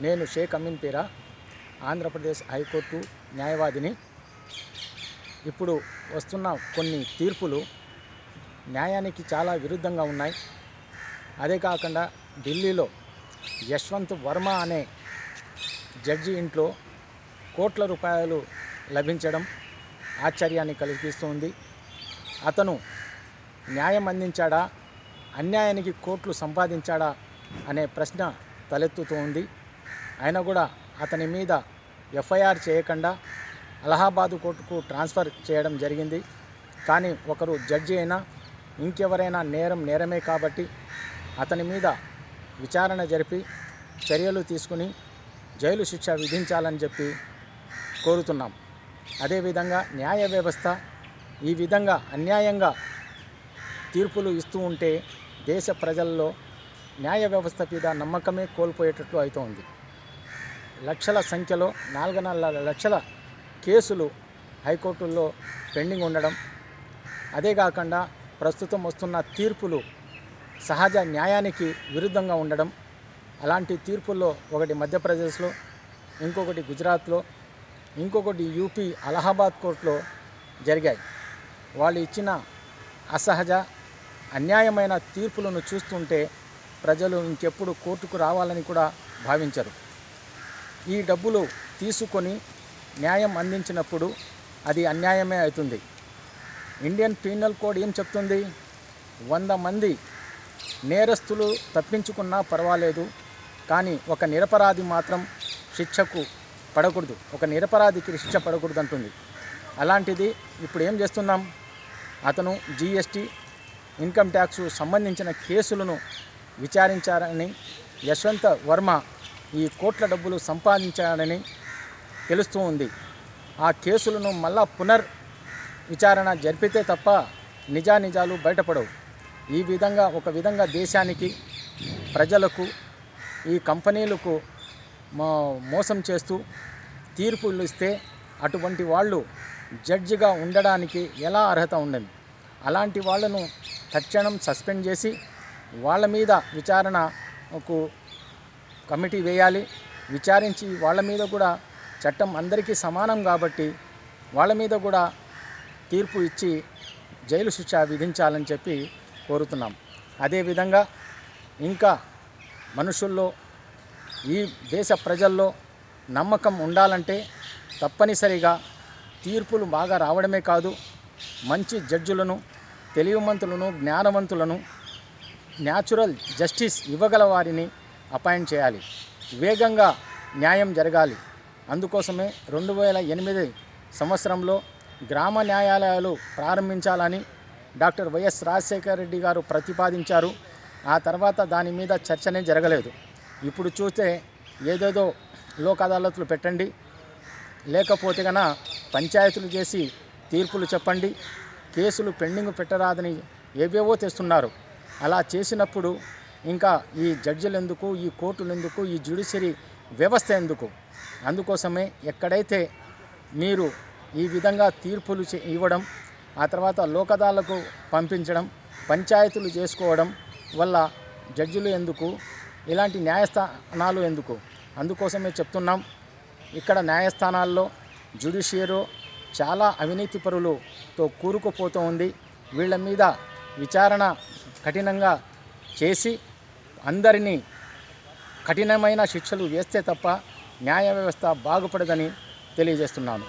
నేను షేక్ అమీన్ పీరా ఆంధ్రప్రదేశ్ హైకోర్టు న్యాయవాదిని. ఇప్పుడు వస్తున్న కొన్ని తీర్పులు న్యాయానికి చాలా విరుద్ధంగా ఉన్నాయి. అదే కాకుండా ఢిల్లీలో యశ్వంత్ వర్మ అనే జడ్జి ఇంట్లో కోట్ల రూపాయలు లభించడం ఆశ్చర్యాన్ని కలిగిస్తుంది. అతను న్యాయం అందించాడా? అన్యాయానికి కోట్లు సంపాదించాడా? అనే ప్రశ్న తలెత్తుతోంది. అయినా కూడా అతని మీద ఎఫ్ఐఆర్ చేయకుండా అలహాబాద్ కోర్టుకు ట్రాన్స్ఫర్ చేయడం జరిగింది. కానీ ఒకరు జడ్జి అయినా ఇంకెవరైనా నేరం నేరమే కాబట్టి అతని మీద విచారణ జరిపి చర్యలు తీసుకుని జైలు శిక్ష విధించాలని చెప్పి కోరుతున్నాం. అదేవిధంగా న్యాయ వ్యవస్థ ఈ విధంగా అన్యాయంగా తీర్పులు ఇస్తూ ఉంటే దేశ ప్రజల్లో న్యాయ వ్యవస్థ మీద నమ్మకమే కోల్పోయేటట్లు అవుతోంది లక్షల సంఖ్యలో నాలుగున్నర లక్షల కేసులు హైకోర్టుల్లో పెండింగ్ ఉండడం. అదే కాకుండా ప్రస్తుతం వస్తున్న తీర్పులు సహజ న్యాయానికి విరుద్ధంగా ఉండడం. అలాంటి తీర్పుల్లో ఒకటి మధ్యప్రదేశ్లో ఇంకొకటి గుజరాత్లో ఇంకొకటి యూపీ అలహాబాద్ కోర్టులో జరిగాయి. వాళ్ళు ఇచ్చిన అసహజ అన్యాయమైన తీర్పులను చూస్తుంటే ప్రజలు ఇంకెప్పుడు కోర్టుకు రావాలని కూడా భావించరు. ఈ డబ్బులు తీసుకొని న్యాయం అందించినప్పుడు అది అన్యాయమే అవుతుంది. ఇండియన్ పీనల్ కోడ్ ఏం చెప్తుంది? వంద మంది నేరస్తులు తప్పించుకున్నా పర్వాలేదు కానీ ఒక నిరపరాధి మాత్రం శిక్షకు పడకూడదు. ఒక నిరపరాధికి శిక్ష పడకూడదు అంటుంది. అలాంటిది ఇప్పుడు ఏం చేస్తున్నాం? అతను జీఎస్టీ ఇన్కమ్ ట్యాక్స్ సంబంధించిన కేసులను విచారించారని యశ్వంత్ వర్మ ఈ కోట్ల డబ్బులు సంపాదించాడని తెలుస్తూ ఉంది. ఆ కేసులను మళ్ళా పునర్ విచారణ జరిపితే తప్ప నిజానిజాలు బయటపడవు. ఈ విధంగా ఒక విధంగా దేశానికి ప్రజలకు ఈ కంపెనీలకు మోసం చేస్తూ తీర్పులు ఇస్తే అటువంటి వాళ్ళు జడ్జిగా ఉండడానికి ఎలా అర్హత ఉండదు అలాంటి వాళ్ళను తక్షణం సస్పెండ్ చేసి వాళ్ళ మీద విచారణకు కమిటీ వేయాలి. విచారించి వాళ్ళ మీద కూడా చట్టం అందరికీ సమానం కాబట్టి వాళ్ళ మీద కూడా తీర్పు ఇచ్చి జైలు శిక్ష విధించాలని చెప్పి కోరుతున్నాం. అదేవిధంగా ఇంకా మనుషుల్లో ఈ దేశ ప్రజల్లో నమ్మకం ఉండాలంటే తప్పనిసరిగా తీర్పులు బాగా రావడమే కాదు మంచి జడ్జులను తెలివిమంతులను జ్ఞానవంతులను న్యాచురల్ జస్టిస్ ఇవ్వగల వారిని అపాయింట్ చేయాలి. వేగంగా న్యాయం జరగాలి. అందుకోసమే రెండు వేల ఎనిమిది సంవత్సరంలో గ్రామ న్యాయాలయాలు ప్రారంభించాలని డాక్టర్ వైఎస్ రాజశేఖర రెడ్డి గారు ప్రతిపాదించారు. ఆ తర్వాత దాని మీద చర్చనే జరగలేదు. ఇప్పుడు చూస్తే ఏదేదో లోక్ అదాలత్లు పెట్టండి. లేకపోతే కన పంచాయతీలు చేసి తీర్పులు చెప్పండి. కేసులు పెండింగ్ పెట్టరాదని ఏవేవో తెస్తున్నారు. అలా చేసినప్పుడు ఇంకా ఈ జడ్జిలు ఎందుకు ఈ కోర్టులు ఎందుకు ఈ జ్యుడిషియరీ వ్యవస్థ ఎందుకు? అందుకోసమే ఎక్కడైతే మీరు ఈ విధంగా తీర్పులు చే- ఇవ్వడం ఆ తర్వాత లోకదాలకు పంపించడం పంచాయతీలు చేసుకోవడం వల్ల జడ్జిలు ఎందుకు ఇలాంటి న్యాయస్థానాలు ఎందుకు? అందుకోసమే చెప్తున్నాం ఇక్కడ న్యాయస్థానాల్లో జ్యుడిషియరు చాలా అవినీతి పరులతో కూరుకుపోతూ ఉంది. వీళ్ళ మీద విచారణ కఠినంగా చేసి అందరినీ కఠినమైన శిక్షలు వేస్తే తప్ప న్యాయ వ్యవస్థ బాగుపడదని తెలియజేస్తున్నాను.